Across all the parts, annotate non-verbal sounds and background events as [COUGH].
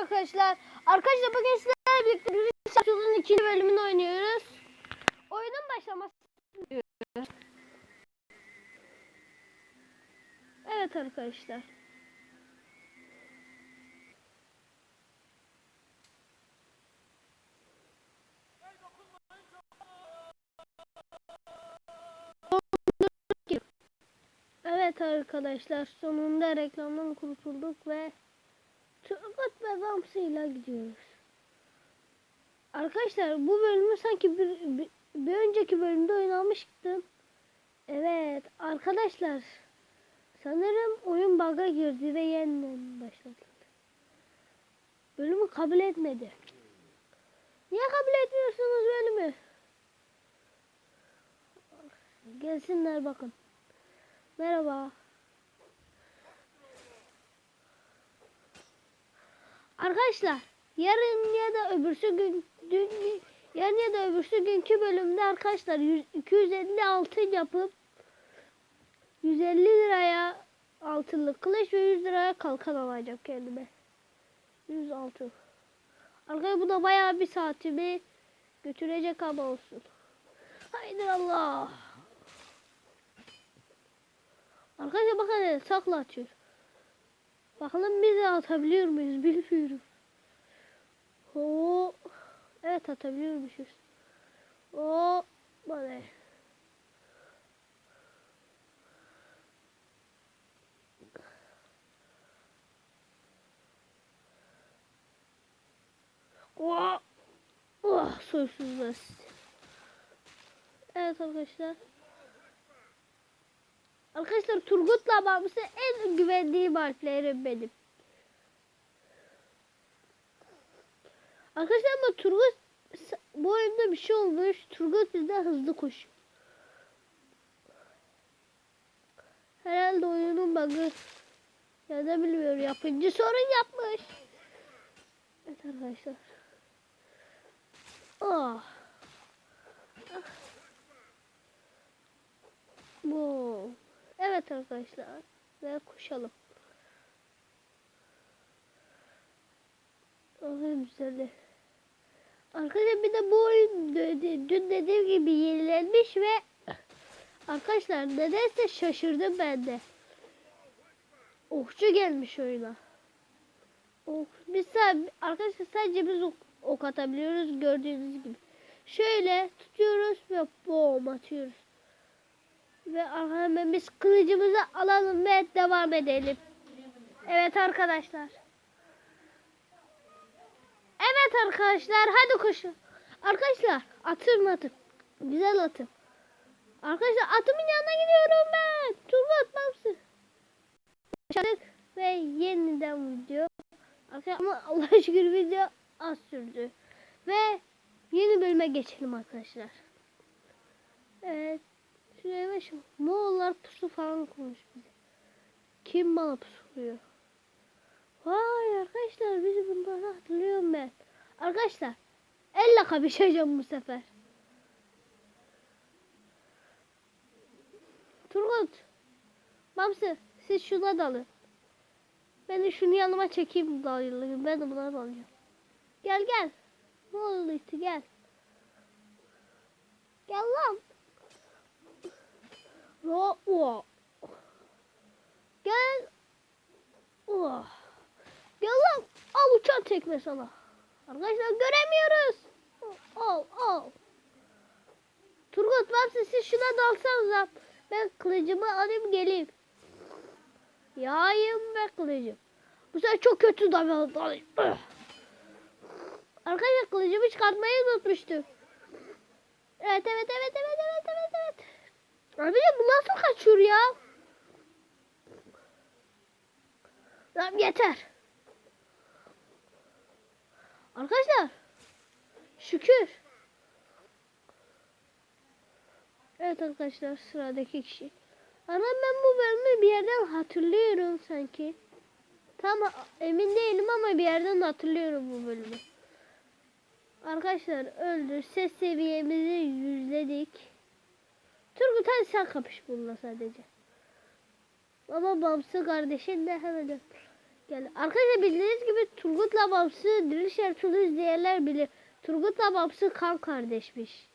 arkadaşlar. Arkadaşlar bugün sizlerle birlikte Gürül Şampiyonluğun ikinci bölümünü oynuyoruz. Oyunun başlaması. Evet arkadaşlar. Evet arkadaşlar sonunda reklamdan kurtulduk ve Turgut ve Vamsı ile gidiyoruz. Arkadaşlar bu bölümü sanki bir, bir, bir önceki bölümde oynamıştım. Evet arkadaşlar sanırım oyun bug'a girdi ve yeniden başladı. Bölümü kabul etmedi. Niye kabul etmiyorsunuz bölümü? Gelsinler bakın. Merhaba. Arkadaşlar yarın ya da öbürsü gün dün yarın ya da öbürsü günkü bölümde arkadaşlar 100, 250 altın yapıp 150 liraya altınlık kılıç ve 100 liraya kalkan alacağım kendime. 100 altın. Arkadaşlar bu da bayağı bir saatimi götürecek ama olsun. Haydi Allah. Arkadaşlar bakın sakla atıyor. Bakalım biz de atabiliyor muyuz bilmiyorum. Oo. Evet atabiliyormuşuz. O bana. Oh. Oh, soysuzlar. Evet arkadaşlar. Arkadaşlar Turgut'la babası en güvendiğim harflerim benim. Arkadaşlar ama Turgut bu oyunda bir şey olmuş. Turgut bizden hızlı koşuyor. Herhalde oyunun bug'ı ya da bilmiyorum yapıcı sorun yapmış. Evet arkadaşlar. Oh. Bu. Evet arkadaşlar. Ve koşalım. Aferin güzeldi. Arkadaşlar bir de bu oyun dün dediğim gibi yenilenmiş ve arkadaşlar nedense şaşırdım ben de. Okçu gelmiş oyuna. Ok, biz sadece, arkadaşlar sadece biz ok, ok atabiliyoruz gördüğünüz gibi. Şöyle tutuyoruz ve bom atıyoruz. Ve hemen biz kılıcımızı alalım ve devam edelim. Evet arkadaşlar. Evet arkadaşlar hadi koşun. Arkadaşlar atın atın. Güzel atın. Arkadaşlar atımın yanına gidiyorum ben. Turgut Bamsı. Başladık ve yeniden video. Arkadaşlar ama Allah şükür video az sürdü. Ve yeni bölüme geçelim arkadaşlar. Evet. Şu Moğollar pusu falan kurmuş bize. Kim bana pusuyor? Vay arkadaşlar bizi bunları hatırlıyorum ben. Arkadaşlar elle kapışacağım bu sefer. Turgut. Bamsı siz şuna dalın. Ben de şunu yanıma çekeyim dalayım. Ben de buna dalacağım. Gel gel. Ne oldu işte gel. Gel lan. Ro o. Gel. Oh. Gel lan. Al uçan tekme sana. Arkadaşlar göremiyoruz. Al al. Turgut varsa siz şuna dalsanıza. Ben kılıcımı alayım geleyim. Yayım ve kılıcım. Bu sefer çok kötü dalayım. Arkadaşlar kılıcımı çıkartmayı unutmuştum. Evet evet evet evet evet evet evet. Abi bu nasıl kaçıyor ya? Tamam yeter. Arkadaşlar. Şükür. Evet arkadaşlar sıradaki kişi. Ana ben bu bölümü bir yerden hatırlıyorum sanki. Tam emin değilim ama bir yerden hatırlıyorum bu bölümü. Arkadaşlar öldür. Ses seviyemizi yüzledik. Turgut hadi sen kapış bununla sadece. Ama Bamsı kardeşin de hemen öp. Gel. Arkadaşlar bildiğiniz gibi Turgut'la babası Diriliş Ertuğrul'u izleyenler bilir. Turgut'la babası kan kardeşmiş.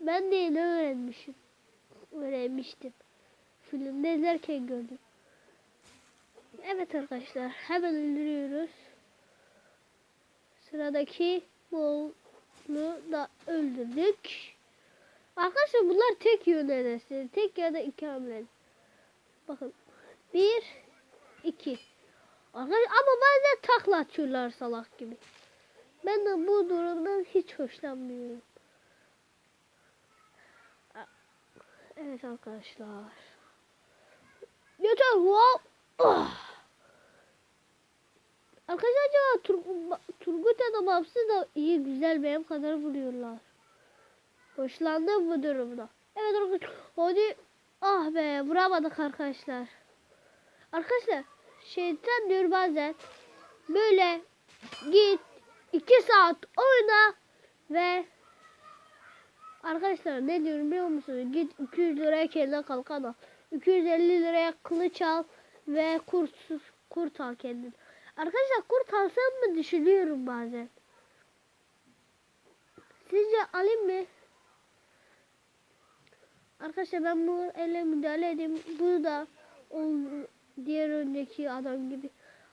Ben de yeni öğrenmişim. Öğrenmiştim. Filmde izlerken gördüm. Evet arkadaşlar hemen öldürüyoruz. Sıradaki Moğol'u da öldürdük. Arkadaşlar bunlar tek yönelesi. Tek ya da iki hamle. Bakın. Bir, iki. Arkadaşlar ama bazen takla atıyorlar salak gibi. Ben de bu durumdan hiç hoşlanmıyorum. Evet arkadaşlar. Yeter. Wow. Ah. Arkadaşlar acaba Tur Turgut ya da Babsı da iyi güzel benim kadar vuruyorlar. Hoşlandım bu durumda. Evet arkadaşlar. Hadi. Ah be vuramadık arkadaşlar. Arkadaşlar şeytan diyor bazen böyle git 2 saat oyna ve arkadaşlar ne diyorum biliyor musunuz? Git 200 liraya kendine kalkan al. 250 liraya kılıç al ve kurt kurt al kendin. Arkadaşlar kurt alsam mı düşünüyorum bazen. Sizce alayım mı? Arkadaşlar ben bu elle müdahale edeyim. Bu da o diğer önceki adam gibi.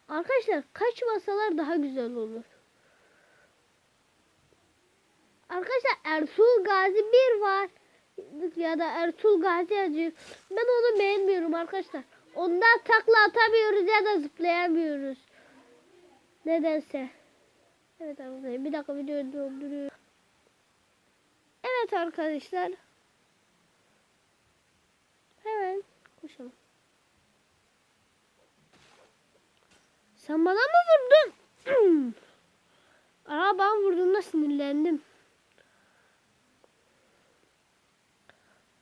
Arkadaşlar kaçmasalar daha güzel olur. Arkadaşlar Ertuğrul Gazi 1 var. Ya da Ertuğrul Gazi yazıyor. Ben onu beğenmiyorum arkadaşlar. Ondan takla atamıyoruz ya da zıplayamıyoruz. Nedense. Evet arkadaşlar bir dakika videoyu durduruyorum. Evet arkadaşlar. Hemen koşalım. Sen bana mı vurdun? [CLEARS THROAT] Aa ben vurduğumda sinirlendim.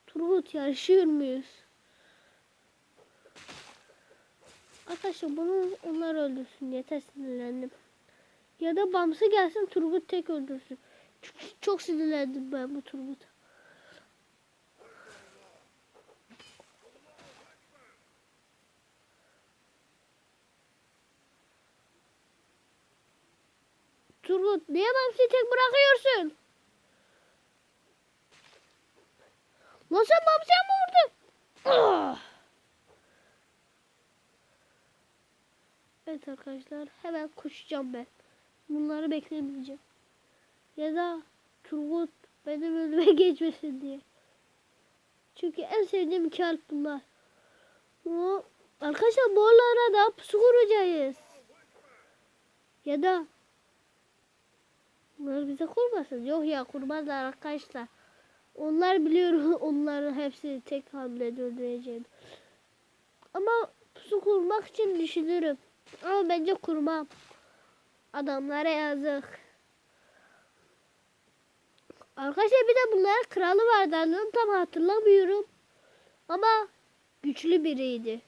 Turgut yarışıyor muyuz? Arkadaşlar bunu onlar öldürsün yeter sinirlendim. Ya da Bamsı gelsin Turgut tek öldürsün. Çok, çok sinirlendim ben bu Turgut'a. Turgut niye Bamsı'yı tek bırakıyorsun? Lan sen Bamsı'ya mı vurdun? Ah! Evet arkadaşlar hemen koşacağım ben. Bunları beklemeyeceğim. Ya da Turgut benim önüme [LAUGHS] geçmesin diye. Çünkü en sevdiğim harf bunlar. Bu, arkadaşlar morlara da pusu kuracağız. Ya da Bunlar bize kurmasın. Yok ya kurmazlar arkadaşlar. Onlar biliyor [LAUGHS] onların hepsini tek hamlede öldüreceğim. Ama pusu kurmak için düşünürüm. Ama bence kurmam. Adamlara yazık. Arkadaşlar bir de bunlar kralı vardı. Adını tam hatırlamıyorum. Ama güçlü biriydi.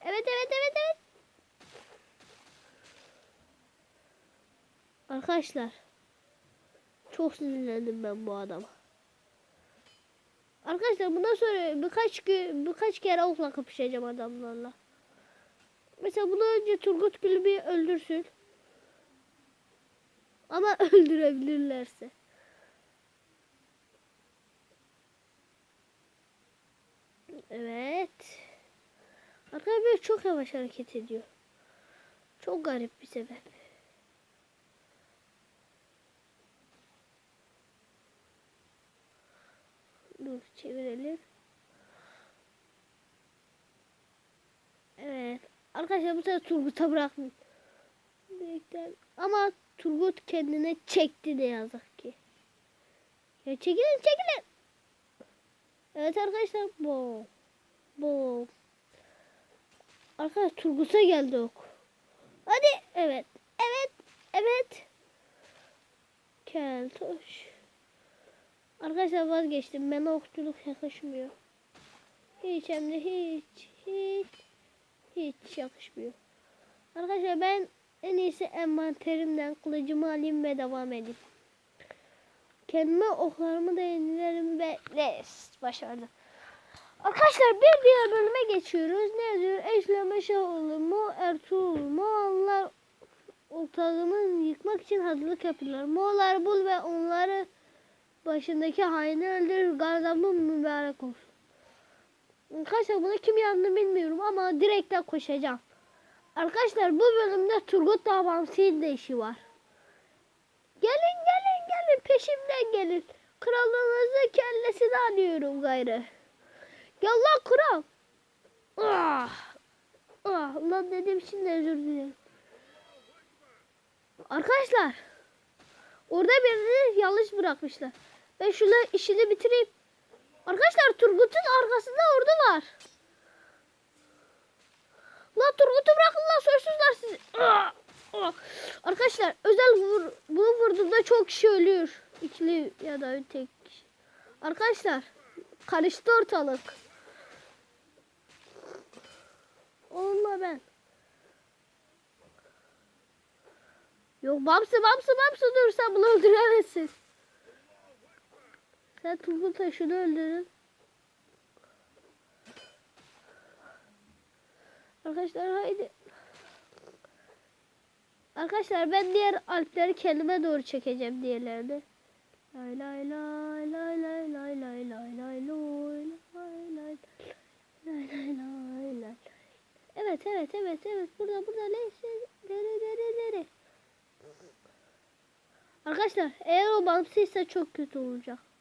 Evet evet evet evet. Arkadaşlar. Çok sinirlendim ben bu adama. Arkadaşlar bundan sonra birkaç gün birkaç kere okla kapışacağım adamlarla. Mesela bunu önce Turgut Gül'ü öldürsün. Ama [LAUGHS] öldürebilirlerse. Evet. Arkadaşlar çok yavaş hareket ediyor. Çok garip bir sebep. Dur çevirelim. Evet. Arkadaşlar bu sefer Turgut'a bırakmayın. Ama Turgut kendine çekti ne yazık ki. Ya çekilin çekilin. Evet arkadaşlar bu. Bu. Arkadaşlar Turgut'a geldi ok. Hadi evet. Evet. Evet. Keltoş. Arkadaşlar vazgeçtim. Ben okçuluk yakışmıyor. Hiç hem de hiç hiç hiç yakışmıyor. Arkadaşlar ben en iyisi envanterimden kılıcımı alayım ve devam edeyim. Kendime oklarımı da yenilerim ve yes başardım. Arkadaşlar bir diğer bölüme geçiyoruz. Ne yazıyor? Eşleme Şahoğlu mu? Ertuğrul Moğollar ortağımı yıkmak için hazırlık yapıyorlar. Moğollar bul ve onları başındaki haini öldür. Gardamın mübarek olsun. Arkadaşlar bunu kim yaptı bilmiyorum ama direkten koşacağım. Arkadaşlar bu bölümde Turgut Dağbamsi'nin de işi var. Gelin gelin gelin peşimden gelin. Kralınızın kellesini alıyorum gayrı. Gel lan kral. Ah. Ah lan dedim şimdi özür dilerim. Arkadaşlar. Orada birini yanlış bırakmışlar. Ben şunu işini bitireyim. Arkadaşlar Turgut'un arkasında ordu var. Lan Turgut'u bırakın lan soysuzlar sizi. Ah! Ah! Arkadaşlar özel vur, bunu vurduğumda çok kişi ölüyor. İkili ya da tek kişi. Arkadaşlar karıştı ortalık. Onunla ben. Yok Bamsı Bamsı Bamsı dur sen bunu öldüremezsin. Sen Turgut Taşı'nı öldürün. Arkadaşlar haydi. Arkadaşlar ben diğer alpleri kendime doğru çekeceğim diğerlerini. Lay lay lay lay lay lay lay lay lay lay lay lay lay lay lay. Evet evet evet evet burada burada neyse dere dere dere. Arkadaşlar eğer o bağımsızsa çok kötü olacak.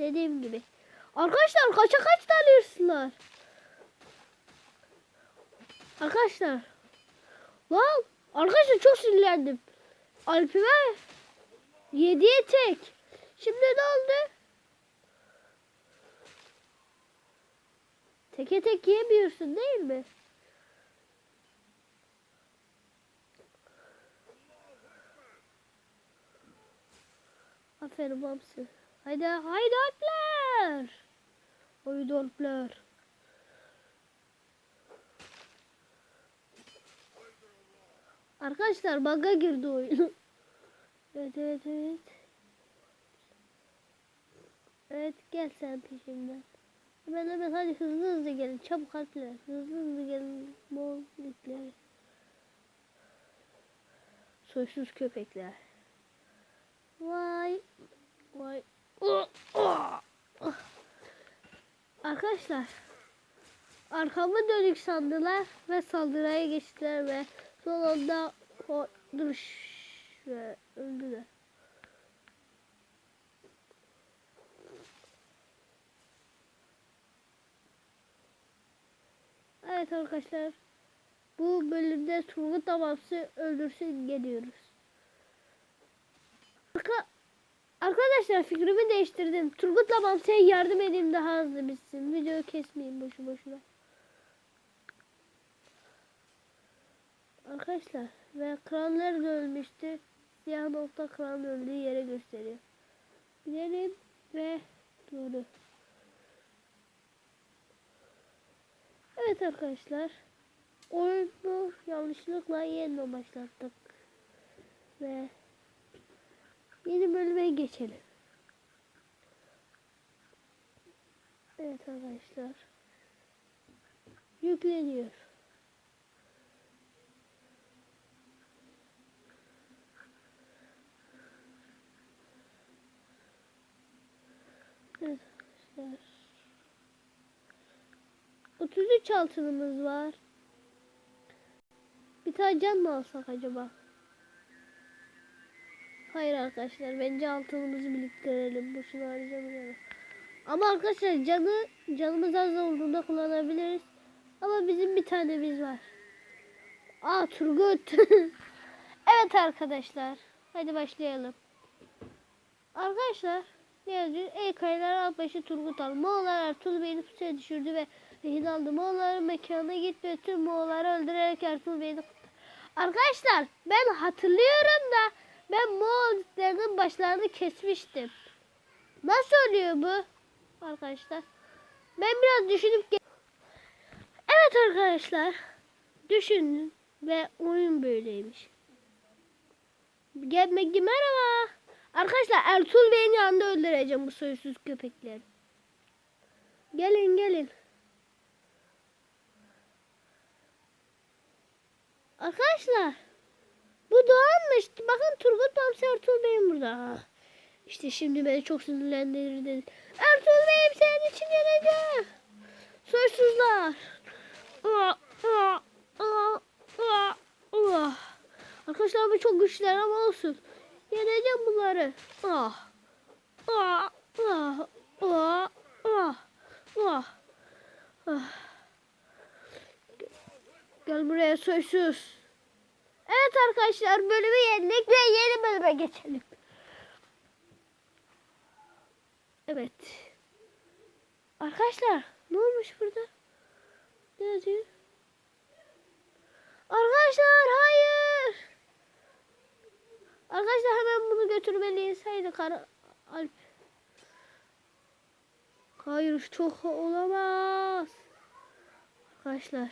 Dediğim gibi. Arkadaşlar kaça kaç tane hırsızlar? Arkadaşlar. Lan arkadaşlar çok sinirlendim. Alpime 7'ye tek. Şimdi ne oldu? Teke tek yemiyorsun değil mi? Aferin Bamsı. Haydi. Haydi Alpler. Arkadaşlar bug'a girdi oyun. [LAUGHS] evet evet evet. Evet gel sen peşimden. Hemen hemen hadi hızlı hızlı gelin. Çabuk Alpler. Hızlı hızlı gelin. Bol yükleri. Soysuz köpekler. Vay. Vay. Arkadaşlar. Arkamı dönük sandılar ve saldırıya geçtiler ve son anda o duruş ve öldüler. Evet arkadaşlar. Bu bölümde Turgut Damapsı öldürsün geliyoruz. Arka- Arkadaşlar fikrimi değiştirdim. Turgut'la Bamse'ye yardım edeyim daha hızlı bitsin. Videoyu kesmeyeyim boşu boşuna. Arkadaşlar ve kral nerede ölmüştü? Siyah nokta kralın öldüğü yere gösteriyor. Gidelim ve doğru. Evet arkadaşlar. Oyunu yanlışlıkla yeniden başlattık. Ve yeni bölüme geçelim. Evet arkadaşlar. Yükleniyor. Evet arkadaşlar. 33 altınımız var. Bir tane can mı alsak acaba? Hayır arkadaşlar bence altınımızı biriktirelim. Boşuna harcamayalım. Ama arkadaşlar canı canımız az olduğunda kullanabiliriz. Ama bizim bir tanemiz var. Aa Turgut. [LAUGHS] evet arkadaşlar. Hadi başlayalım. Arkadaşlar ne yazıyor? Ey kayılar Alpaşı Turgut al. Moğollar Ertuğrul Bey'ini pusuya düşürdü ve rehin aldı. Moğolların mekanına gitti ve tüm Moğolları öldürerek Ertuğrul Bey'ini kurtardı. Arkadaşlar ben hatırlıyorum da ben Moğolların başlarını kesmiştim. Nasıl oluyor bu? Arkadaşlar. Ben biraz düşünüp Evet arkadaşlar. Düşündüm ve oyun böyleymiş. Gelmek merhaba. Arkadaşlar Ertuğrul Bey'in yanında öldüreceğim bu soysuz köpekleri. Gelin gelin. Arkadaşlar. Bu Doğan'mış. Bakın Turgut Hamsi Ertuğrul Bey'im burada. İşte şimdi beni çok sinirlendirir dedi. Ertuğrul Bey'im senin için yeneceğim. Soysuzlar. Arkadaşlar bu çok güçler ama olsun. Yeneceğim bunları. Ah. Gel buraya soysuz. Evet arkadaşlar bölümü yendik ve yeni bölüme geçelim. Evet. Arkadaşlar ne olmuş burada? Ne yazıyor? Arkadaşlar hayır. Arkadaşlar hemen bunu götürmeliyiz. Haydi kara Alp. Hayır çok olamaz. Arkadaşlar.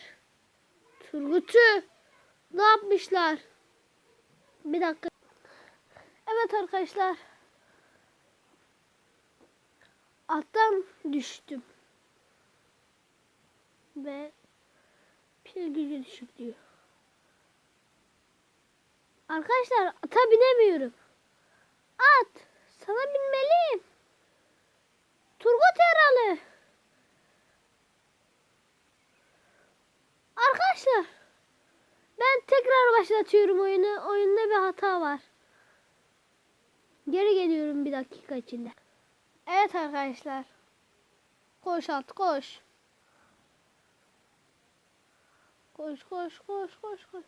Turgut'u ne yapmışlar? Bir dakika. Evet arkadaşlar. Attan düştüm. Ve pil gücü düşük diyor. Arkadaşlar ata binemiyorum. At sana binmeliyim. Turgut yaralı. Arkadaşlar ben tekrar başlatıyorum oyunu. Oyunda bir hata var. Geri geliyorum bir dakika içinde. Evet arkadaşlar. Koş at koş. Koş koş koş koş koş.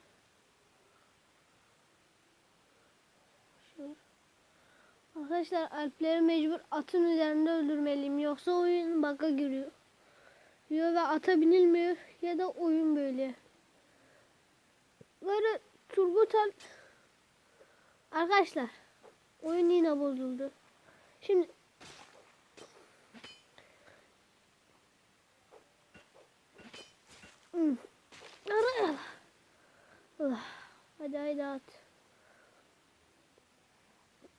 Arkadaşlar alpleri mecbur atın üzerinde öldürmeliyim. Yoksa oyun bug'a giriyor. Diyor ve ata binilmiyor ya da oyun böyle. Böyle Turgut Alp Arkadaşlar oyun yine bozuldu. Şimdi Hadi hadi at.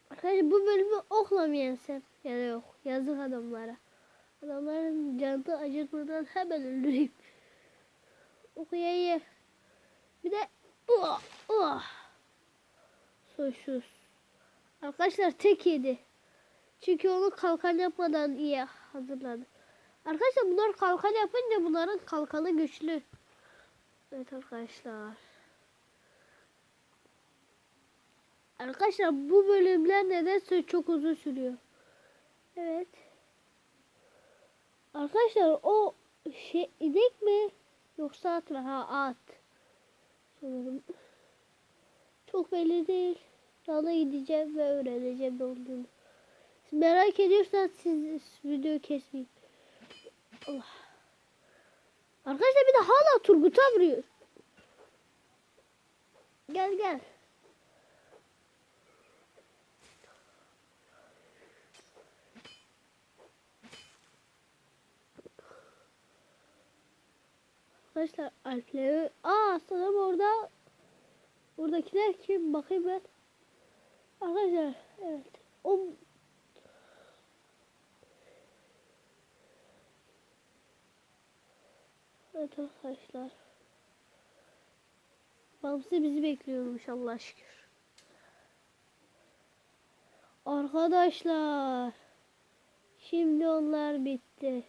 Arkadaşlar bu bölümü okla mı yensem? Ya da yok. Yazık adamlara. Adamların canını acıtmadan hemen öldüreyim. Okuyayım. Bir de uh, uh. Soysuz. Arkadaşlar tek yedi. Çünkü onu kalkan yapmadan iyi hazırladı. Arkadaşlar bunlar kalkan yapınca bunların kalkanı güçlü. Evet arkadaşlar. Arkadaşlar bu bölümler nedense çok uzun sürüyor. Evet. Arkadaşlar o şey inek mi yoksa at mı? Ha at. Sanırım. Çok belli değil. Yana gideceğim ve öğreneceğim ne olduğunu. Merak ediyorsanız siz videoyu kesmeyin. Allah. Arkadaşlar bir de hala Turgut'a vuruyor. Gel gel. Arkadaşlar Alpleri... Aa sanırım orada... Buradakiler kim? Bakayım ben. Arkadaşlar evet. O... Evet arkadaşlar. Babası bizi bekliyormuş Allah şükür. Arkadaşlar. Şimdi onlar bitti.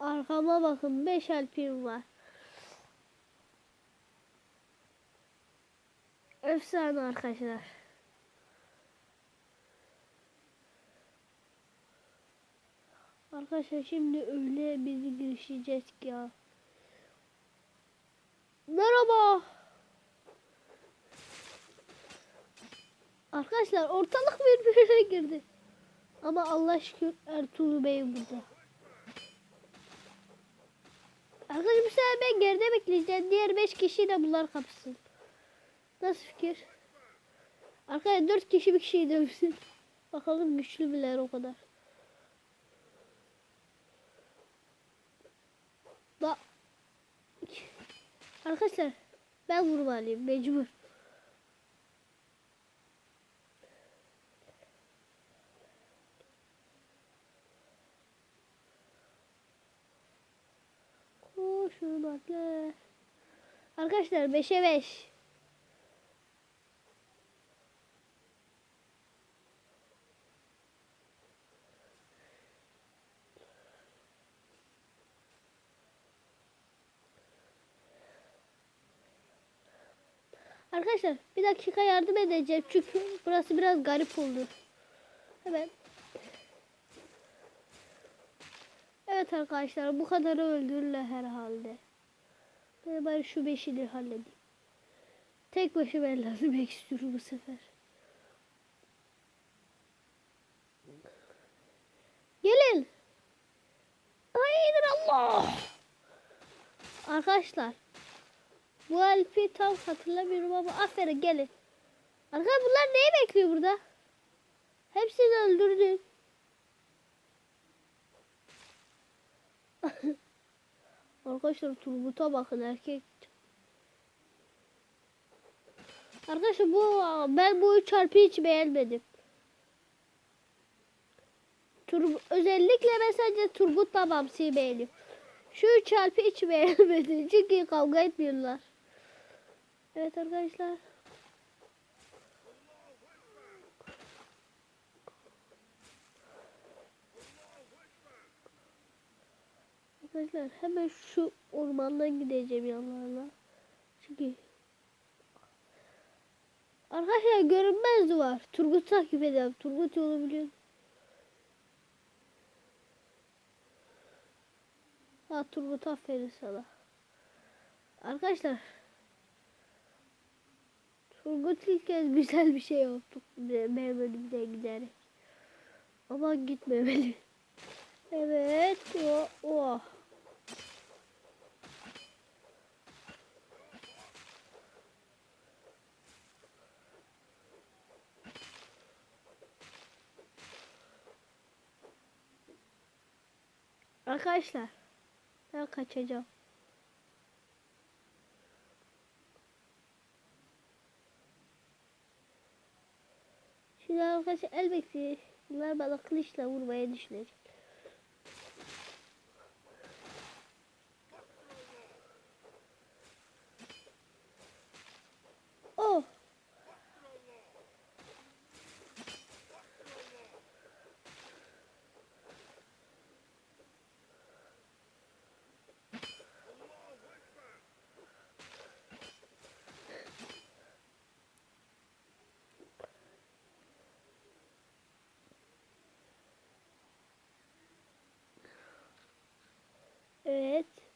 Arkama bakın 5 alpim var. Efsane arkadaşlar. Arkadaşlar şimdi öyle bir girişeceğiz ki ya. Merhaba. Arkadaşlar ortalık [LAUGHS] birbirine girdi. Ama Allah şükür Ertuğrul Bey burada. Arkadaşlar ben geride bekleyeceğim. Diğer 5 kişi de bunlar kapsın. Nasıl fikir? Arkadaşlar 4 kişi bir kişiyi dövsün. Bakalım güçlü müler o kadar. Arkadaşlar ben vurmalıyım mecbur. Koşun atlar. Arkadaşlar 5'e 5. Beş. Arkadaşlar bir dakika yardım edeceğim çünkü burası biraz garip oldu. Hemen. Evet arkadaşlar bu kadarı öldürürler herhalde. Ben bari şu beşini halledeyim. Tek başıma lazım istiyorum bu sefer. Gelin. Hayır Allah. Arkadaşlar bu Alp'i tam hatırlamıyorum ama aferin gelin. Arkadaşlar bunlar neyi bekliyor burada? Hepsini öldürdük. [LAUGHS] Arkadaşlar Turgut'a bakın erkek. Arkadaşlar bu ben bu üç harfi hiç beğenmedim. Tur, özellikle mesela Turgut babamsı beğeniyor. Şu üç harfi hiç [LAUGHS] beğenmedim çünkü kavga etmiyorlar. Evet arkadaşlar. Arkadaşlar hemen şu ormandan gideceğim yanlarına. Çünkü Arkadaşlar görünmez duvar. Turgut takip edelim. Turgut yolu biliyor. Ha Turgut aferin sana. Arkadaşlar Turgut ilk kez güzel bir şey yaptık. Önümden giderek. Ama gitmemeli. Evet. O, o. Arkadaşlar ben kaçacağım. Şimdi arkadaşlar elbette bunlar bana kılıçla vurmaya düşünecek.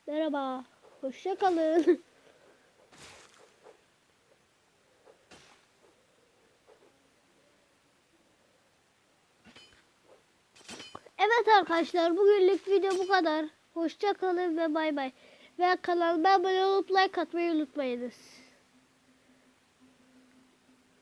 Merhaba. Hoşça kalın. [LAUGHS] Evet arkadaşlar bugünlük video bu kadar. Hoşça kalın ve bay bay. Ve kanalıma abone olup like atmayı unutmayınız.